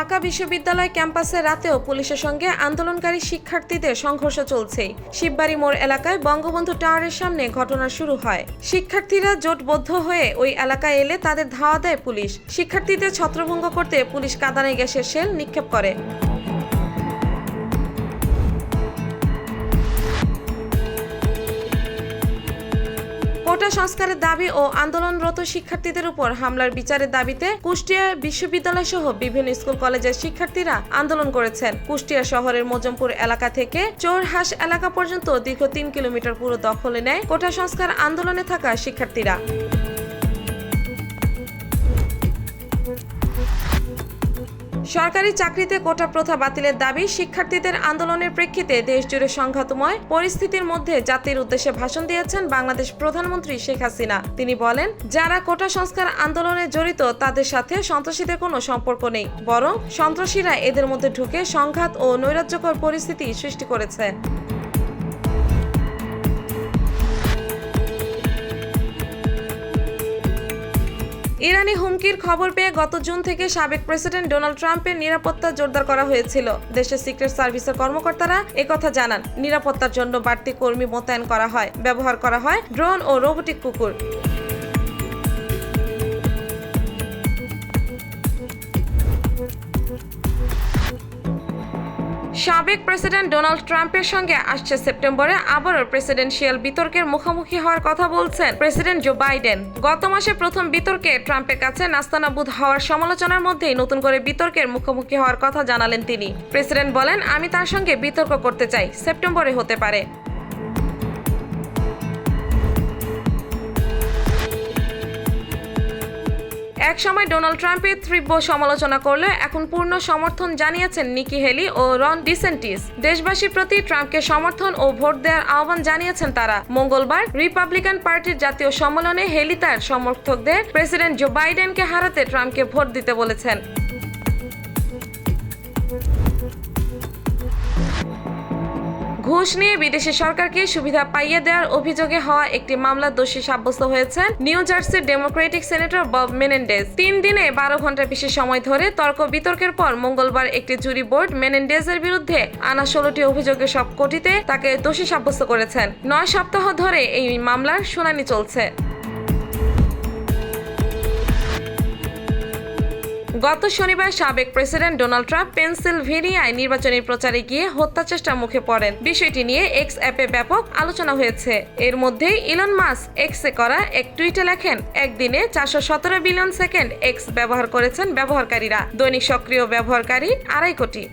ঢাকা বিশ্ববিদ্যালয় ক্যাম্পাসে রাতেও পুলিশের সঙ্গে আন্দোলনকারী শিক্ষার্থীদের সংঘর্ষ চলছে। শিববাড়ি মোড় এলাকায় বঙ্গবন্ধু টাওয়ারের সামনে ঘটনা শুরু হয়। শিক্ষার্থীরা জোটবদ্ধ হয়ে ওই এলাকায় এলে তাদের ধাওয়া দেয় পুলিশ। শিক্ষার্থীদের ছত্রভঙ্গ করতে পুলিশ কাদানে গ্যাসের শেল নিক্ষেপ করে। কোটা সংস্কারের দাবি ও আন্দোলনরত শিক্ষার্থীদের উপর হামলার বিচারের দাবিতে কুষ্টিয়া বিশ্ববিদ্যালয় সহ বিভিন্ন স্কুল কলেজের শিক্ষার্থীরা আন্দোলন করেছেন। কুষ্টিয়া শহরের মজমপুর এলাকা থেকে চোরহাস এলাকা পর্যন্ত দীর্ঘ তিন কিলোমিটার পুরো দখলে নেয় কোটা সংস্কার আন্দোলনে থাকা শিক্ষার্থীরা। সরকারি চাকরিতে কোটা প্রথা বাতিলের দাবি শিক্ষার্থীদের আন্দোলনের প্রেক্ষিতে দেশজুড়ে সংঘাতময় পরিস্থিতির মধ্যে জাতির উদ্দেশ্যে ভাষণ দিয়েছেন বাংলাদেশ প্রধানমন্ত্রী শেখ হাসিনা। তিনি বলেন, যারা কোটা সংস্কার আন্দোলনে জড়িত, তাদের সাথে সন্ত্রাসীদের কোনো সম্পর্ক নেই, বরং সন্ত্রাসীরা এদের মধ্যে ঢুকে সংঘাত ও নৈরাজ্যকর পরিস্থিতি সৃষ্টি করেছে। ইরানি হুমকির খবর পেয়ে গত জুন থেকে সাবেক প্রেসিডেন্ট ডোনাল্ড ট্রাম্পের নিরাপত্তা জোরদার করা হয়েছিল। দেশের সিক্রেট সার্ভিসের কর্মকর্তারা একথা জানান। নিরাপত্তার জন্য বাড়তি কর্মী মোতায়েন করা হয়, ব্যবহার করা হয় ড্রোন ও রোবোটিক কুকুর। সাবেক প্রেসিডেন্ট ডোনাল্ড ট্রাম্পের সঙ্গে আসছে সেপ্টেম্বরে আবারও প্রেসিডেন্সিয়াল বিতর্কের মুখোমুখি হওয়ার কথা বলছেন প্রেসিডেন্ট জো বাইডেন। গত মাসে প্রথম বিতর্কে ট্রাম্পের কাছে নাস্তানাবুদ হওয়ার সমালোচনার মধ্যেই নতুন করে বিতর্কের মুখোমুখি হওয়ার কথা জানালেন তিনি। প্রেসিডেন্ট বলেন, আমি তার সঙ্গে বিতর্ক করতে চাই, সেপ্টেম্বরে হতে পারে। এক সময় ডোনাল্ড ট্রাম্পের তীব্র সমালোচনা করলে এখন পূর্ণ সমর্থন জানিয়েছেন নিকি হেলি ও রন ডিসেন্টিস। দেশবাসীর প্রতি ট্রাম্পকে সমর্থন ও ভোট দেওয়ার আহ্বান জানিয়েছেন তারা। মঙ্গলবার রিপাবলিকান পার্টির জাতীয় সম্মেলনে হেলি তার সমর্থকদের প্রেসিডেন্ট জো বাইডেনকে হারাতে ট্রাম্পকে ভোট দিতে বলেছেন। ঘুষ নিয়ে বিদেশি সরকারকে সুবিধা পাইয়ে দেওয়ার অভিযোগে হওয়া একটি মামলা দোষী সাব্যস্ত হয়েছেন নিউ জার্সির ডেমোক্রেটিক সেনেটর বব মেনেন্ডেজ। তিন দিনে বারো ঘণ্টা বেশি সময় ধরে তর্ক বিতর্কের পর মঙ্গলবার একটি জুরি বোর্ড মেনেন্ডেজের বিরুদ্ধে আনা ষোলোটি অভিযোগের সব কোটিতে তাকে দোষী সাব্যস্ত করেছেন। নয় সপ্তাহ ধরে এই মামলার শুনানি চলছে। গত শনিবার সাবেক প্রেসিডেন্ট ডোনাল্ড ট্রাম্প পেনসিলভেনিয়ায় নির্বাচনী প্রচারে গিয়ে হত্যা চেষ্টার মুখে পড়েন। বিষয়টি নিয়ে এক্স অ্যাপে ব্যাপক আলোচনা হয়েছে। এর মধ্যেই ইলন মাস এক্সে করা এক টুইটে লেখেন, একদিনে চারশো সতেরো বিলিয়ন সেকেন্ড এক্স ব্যবহার করেছেন ব্যবহারকারীরা। দৈনিক সক্রিয় ব্যবহারকারী আড়াই কোটি।